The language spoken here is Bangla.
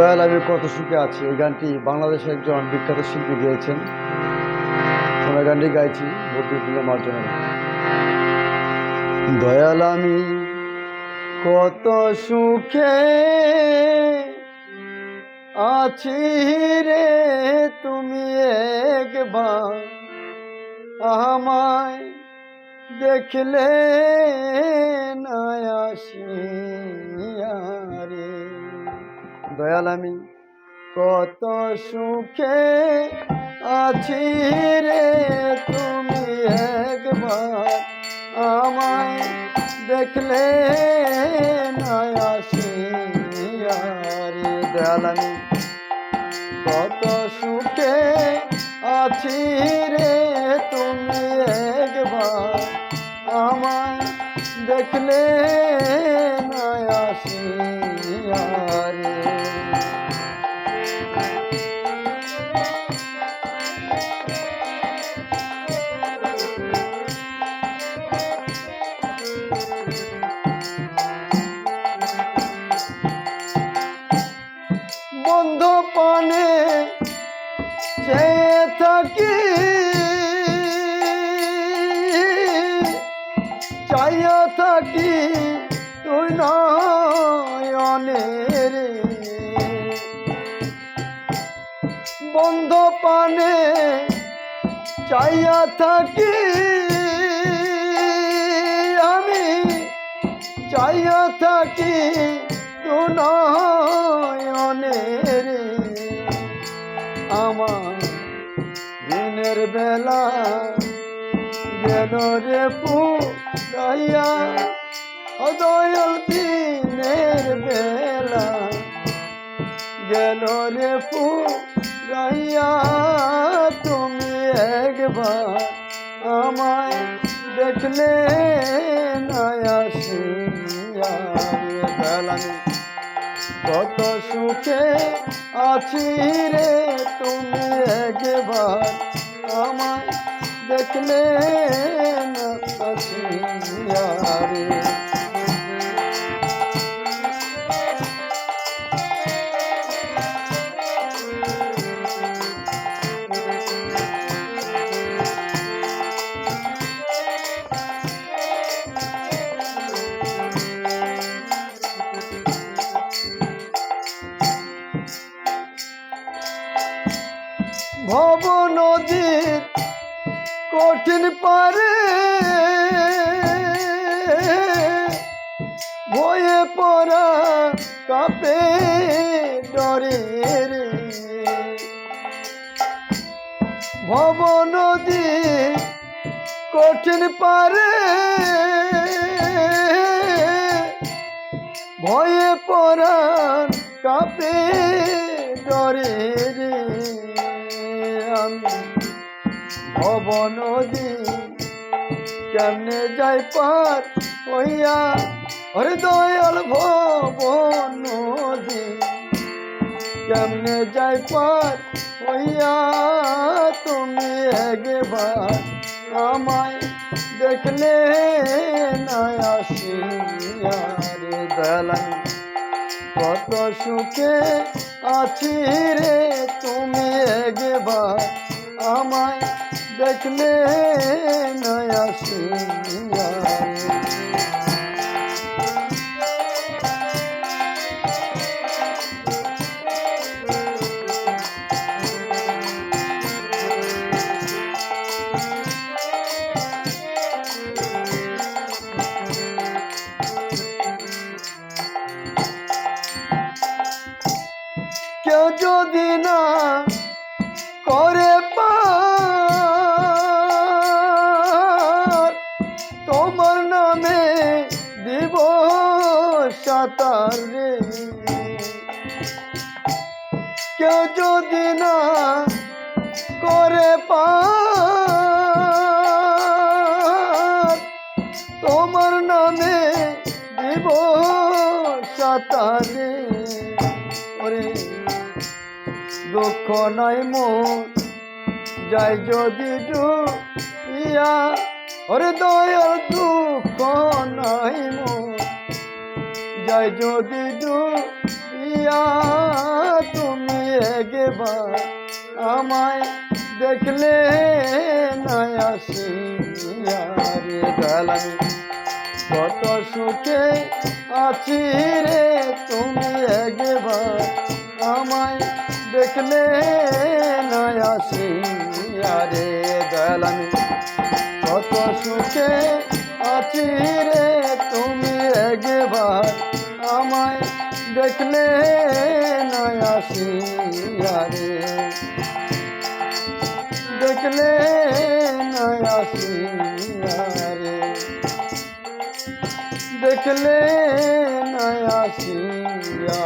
দয়াল আমি কত সুখে আছি? এই গানটি বাংলাদেশের একজন বিখ্যাত শিল্পী গিয়েছেন। আমরা গানটি গাইছি বদ্রুদ্দিনের মার্জনা দয়াল আমি কত সুখে আছি রে, তুমি একবার আমায় দেখলে না আসিয়া রে। দয়াল আমি। কত সুখে আছি রে তুমি একবার আমায় দেখলে না আসিয়া রে দয়াল আমি। কত সুখে আছি রে তুমি একবার আমায় দেখলে চাইয়া থাকি, তুই নয়নের বন্ধ পানে চাইয়া থাকি, আমি চাইয়া থাকি তু নয়নের আমার দিনের বেলা গেল রে পুরাইয়া অদয়াল দিনের বেলা গেল রে পুরাইয়া, তুমি একবার আমায় দেখলে না আসিয়া। রে বেলানি কত সুখে আছি রে তুমি একবার। কঠিন পারে বয়ে পড়া কাপে ডরে রে। ভব নদী কঠিন পারে ভয়ে পড়ান কাপে ডরে রে। আমি ভব নদী কেমনে যাই পার হইয়া? হরে দয়াল ভব নদী কেমনে যাই পার হইয়া? তুমি একবার আমায় দেখলে না আসিয়া রে দয়ালানি কত সুখে আছি রে তুমি দেখলে নয় আসিয়া রে কেউ যদি না করে তোমার নামে দিব সাঁতার। ওরে, দুঃখ নাই মন যাই যদি ডুবিয়া, ওরে দয়াল দুঃখ যাই যদি ডুবিয়া তুমি একবার আমায় দেখলে নাই আসিয়া রে বেলামি কত সুখে আছি রে তুমি একবার আমায় দেখলে নাই আসিয়া রে বেলামি কত সুখে আছি নয় দেখলে নয় আসিয়ারে দেখলে নয় আসিয়ারে দেখলে নয় আসিয়া